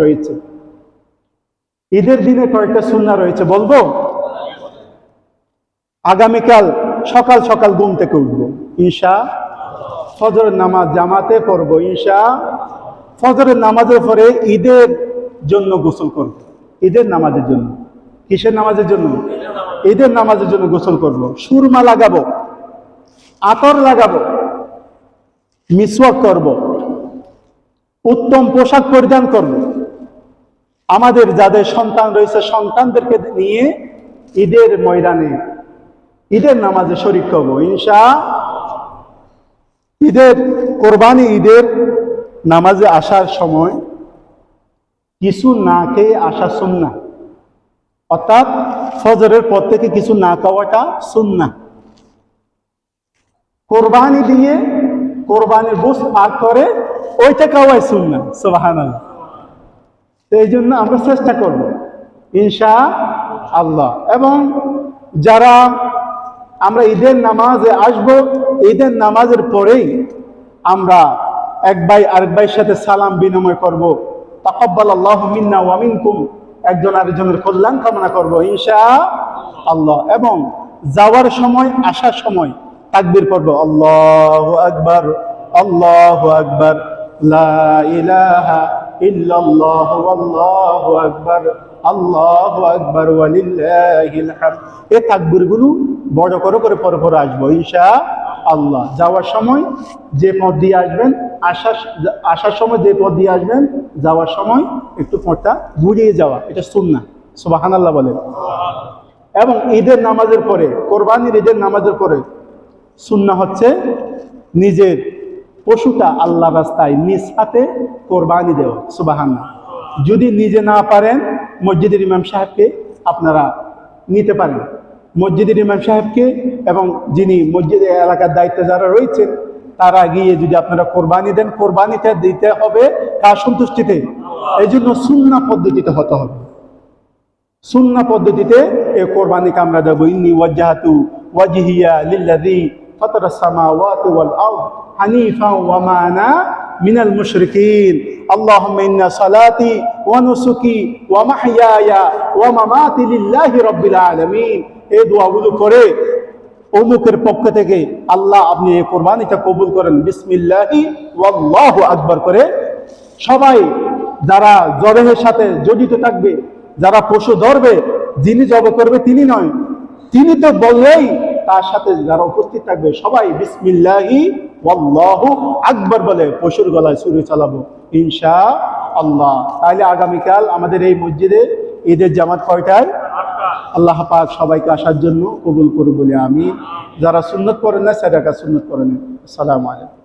রয়েছে। ঈদের দিনে কয়েকটা সুন্না রয়েছে, বলব? আগামীকাল সকাল সকাল ঘুম থেকে উঠবো ঈশা ফজরের নামাজ জামাতে পড়ব ঈশা ফজরের নামাজের পরে ঈদের জন্য গোসল করব। ঈদের নামাজের জন্য। কিসের নামাজের জন্য? ঈদের নামাজের জন্য গোসল করব। সুরমা লাগাবো, আতর লাগাবো, মিসওয়াক করব, উত্তম পোশাক পরিধান করব আমাদের যাদের সন্তান রয়েছে, সন্তানদেরকে নিয়ে ঈদের ময়দানে, ঈদের নামাজে শরিক করব ইনশা, ঈদের কোরবানি, ঈদের নামাজে আসার সময় কিছু না খেয়ে আসা সুন্না অর্থাৎ ফজরের পর থেকে কিছু না খাওয়াটা সুন্না কোরবানি দিয়ে কোরবানির বুঝ পাক করে ওইটা খাওয়াই সুন্না সোবাহান তো এই জন্য আমরা চেষ্টা করব ইনশা আল্লাহ এবং যারা আমরা ঈদের নামাজে আসব, ঈদের নামাজের পরেই আমরা এক ভাই আরেক ভাইয়ের সাথে সালাম বিনিময় করব। তাকব্বাল আল্লাহ মিন্না ওয়ামিনকুম একজন আরেকজনের কল্যাণ কামনা করব ইনশা আল্লাহ এবং যাওয়ার সময়, আসার সময় তাকবির পড়ব, আল্লাহ আকবার আল্লাহ আকবার, লা ইলাহা ইল্লাল্লাহ আল্লাহু আকবার আল্লাহু আকবার ওয়ালিল্লাহিল হামদ এই তাকবীরগুলো বড় করে করে পরে পরে আসব ইনশা আল্লাহ যাওয়ার সময় যে পথ দিয়ে আসবেন, আসার আসার সময় যে পথ দিয়ে আসবেন, যাওয়ার সময় একটু পথটা ঘুরিয়ে যাওয়া, এটা সুন্না সুবাহান আল্লাহ বলেন। এবং ঈদের নামাজের পরে, কোরবানির ঈদের নামাজের পরে সুন্না হচ্ছে নিজের পশুটা আল্লাহ রাস্তায় নিজ হাতে কোরবানি দেওয়া সুবাহান্না যদি নিজে না পারেন, মসজিদের ইমাম সাহেবকে আপনারা নিতে পারেন। মসজিদের ইমাম সাহেবকে এবং যিনি মসজিদের এলাকার দায়িত্বে যারা রয়েছেন, তারা গিয়ে যদি আপনারা কোরবানি দেন, কোরবানিটা দিতে হবে কার সন্তুষ্টিতে? এই জন্য সুন্না পদ্ধতিতে হতে হবে। সুন্না পদ্ধতিতে এই কোরবানিকে আমরা দেবো, ইন্নি ওয়াজ্জাহাতু ওয়াজিহিয়া লিল্লাযী ওয়া মা আনা মিনাল মুশরিকিন আল্লাহুম্মা ইন্না সালাতি ওয়া নুসুকি ওয়া মাহইয়ায়া ওয়া মামাতি লিল্লাহি রাব্বিল আলামিন এই করে অমুকের পক্ষ থেকে আল্লাহ আপনি এই কোরবানিটা কবুল করেন। বিসমিল্লাহি ওয়াল্লাহু আকবার করে। সবাই যারা জবেহের সাথে জড়িত থাকবে, যারা পশু ধরবে, যিনি জব করবে তিনি নয়। তিনি তো বললেই তার সাথে যারা উপস্থিত থাকবে, সবাই বিসমিল্লাহি আকবর বলে পশুর গলায় সুরে চালাবো ইনশা আল্লাহ তাহলে আগামীকাল আমাদের এই মসজিদে ঈদের জামাত কয়টায়? আল্লাহ পাক সবাইকে আসার জন্য কবুল করু বলে আমি। যারা সুন্নত করেন না সেটাকে সুন্নত করেন আসসালামু আলাইকুম।